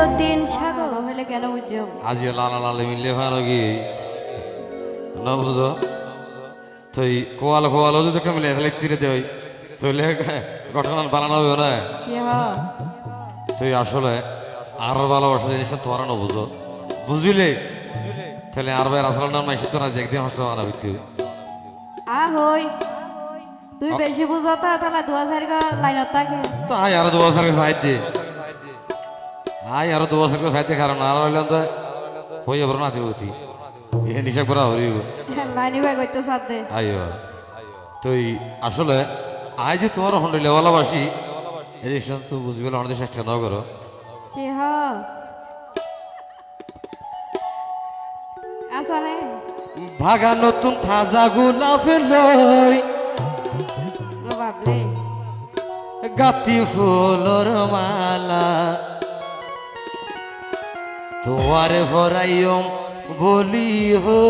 মইনুদ্দিন সাগর। হইলে কেন বুঝছ আজি লালা লালে মিললে হয় নাকি ন বুঝো? তুই কোয়াল কোয়াল যদি কমিলে ফেলে তীরে দেই তাহলে ঘটনা বানানো হবে না। তুই আসলে আর ভালোবাসা জিনিসটা তোরা না বুঝো। বুঝিলে? তাহলে আর ভাই আসলে নাম মাইসি তোরা যে একদিন হচ্ছে মারা হইতে। আ হই তুই বেশি বুঝতা তাহলে দু হাজার লাইনত থাকে। তো আয় আরও দু বছর সাহিত্য দু বছর সাহিত্য কারণ আর হইলাম তো হয়ে যাব না তুই এ হিসাব করা দে আইও তুই আসলে আই যে তোমার হন্ডলে ভালোবাসি এই তুই বুঝবি আমাদের চেষ্টা না করো ভাগা নতুন তাজা গোলাপ লই গাতি ফুলর মালা তোমার ভরাইম বলি হো।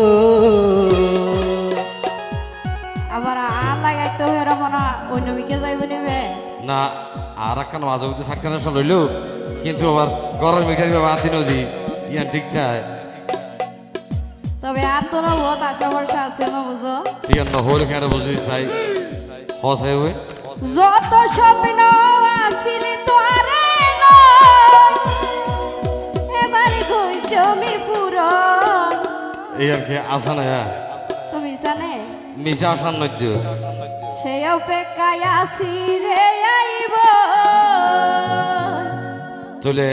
আবার আর লাগাইতে হয়ে রকম অন্য বিকে যাইব নিবে না আর একখান মাঝে মধ্যে সাতখানা লইল কিন্তু আবার গরম মিঠাই বাবা আতি নদী ইয়ান ঠিক থাকে তবে আর তোর বহুত আশা ভরসা আছে না বুঝো? ঠিক আছে হল কেন বুঝি চাই হস হয়ে যত স্বপ্ন আসিল এই আর কি আসা না হ্যাঁ তুমি জানে মিশা আসান নদ্য সেই অপেক্ষায় আসি রে আইব। চলে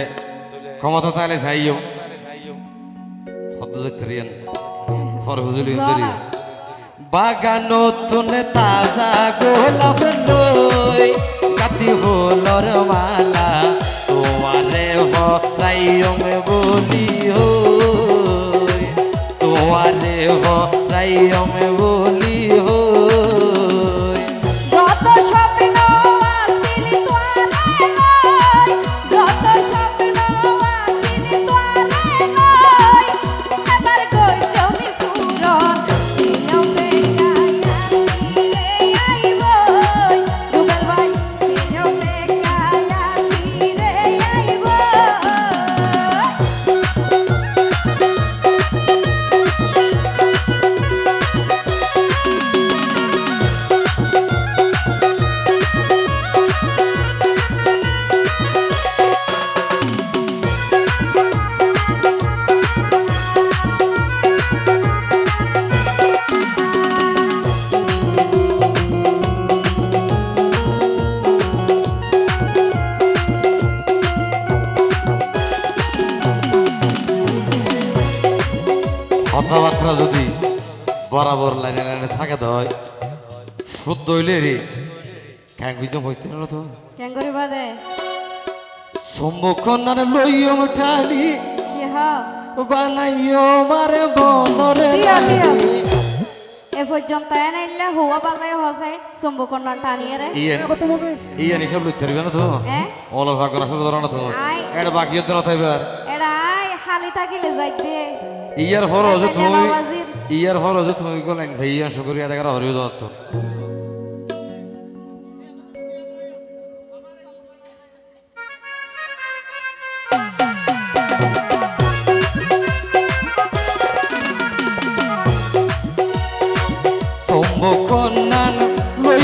ক্ষমতা তাহলে চাইও সদ্য যেতে রিয়ান ফর হুজুলি ইন্দরি বাগান নতুন তাজা গোলাপ লই কাতি ফুলর মালা তোমারে ভরাইম বলি ভরাইম বলি বরাবর লাইনে লাইনে থাকে তো হয় শুদ্ধ হইলে রে। ক্যাং বিজম হইতে না তো। কেন করিবা দে সম্মুখনার লইয়ম হ বানাইও মারে বনরে দিয়া, দিয়া। এ পর্যন্ত এনাইলে হুয়া বাজাই হসাই সম্বুকন্ন টানিয়ে রে। ইয়ে ইয়ে নিসব লইতে পারবে না তো। ওলা ধরো না তো। এটা বাকি থাকবার আই হালি থাকিলে যাই দে ইয়ার ফর হচ্ছে তুমি। ইয়ার ফল হচ্ছে তুমি গলেন ভাইয়া শুক্রিয়া শুকরিয়া দেখা হরিও দত্ত।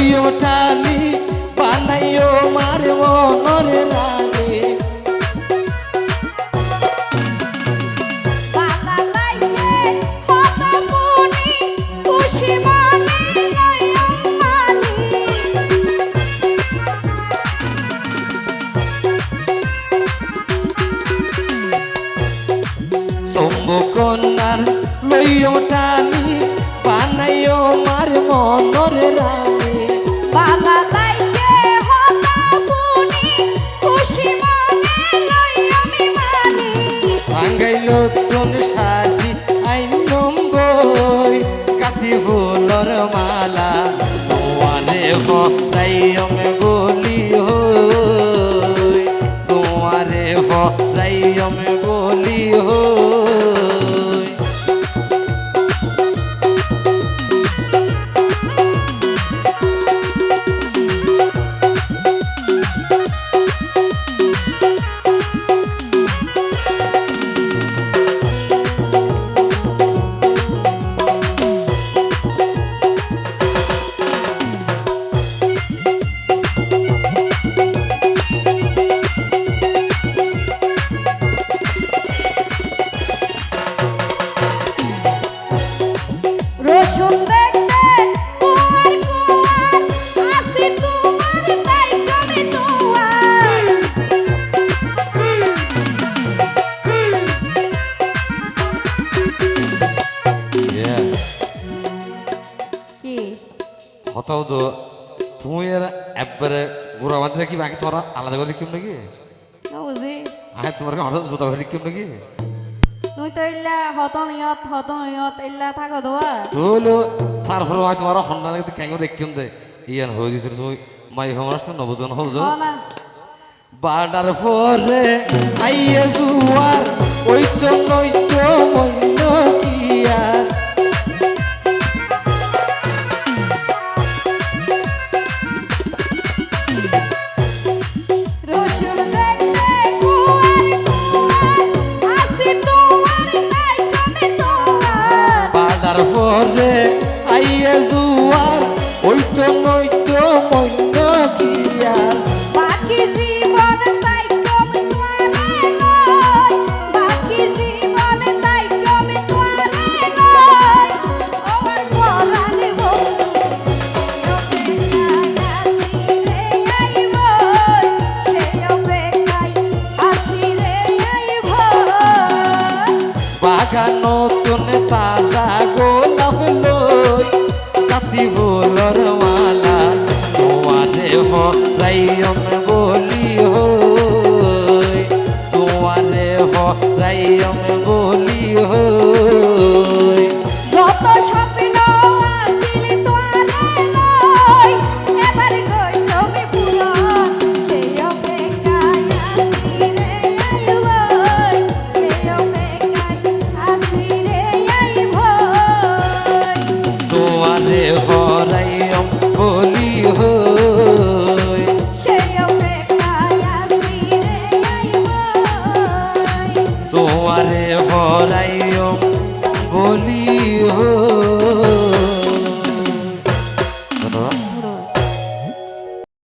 বানাইও সম্মুখনার লইও টানি বানাইও মার মনর রানী। মানি ভাঙ্গাইল তোন সাজি আইন কাতি ফুলর মালা। সৌদ তুমি এর একবারে বুড়া বাঁধলে কি বাকি তোমরা আলাদা করে লিখিম নাকি? হ্যাঁ তোমার হঠাৎ জুতা করে লিখিম নাকি? তুই তো ইল্লা হতন ইয়ত হতন ইয়ত ইল্লা থাকো দোয়া তোলো তারপরে হয় তোমার হন্ডা দেখিম দে? ইয়ান হয়ে দিতে তুমি মাই হমাস তো নবজন হল না। বাডার পরে আইয়ে জুয়ার ওই তো নই তো মন্য বাগান নতুন তাজা গোলাপ লই কাতি ফুলর মালা তোমারে হরাইম বলি হই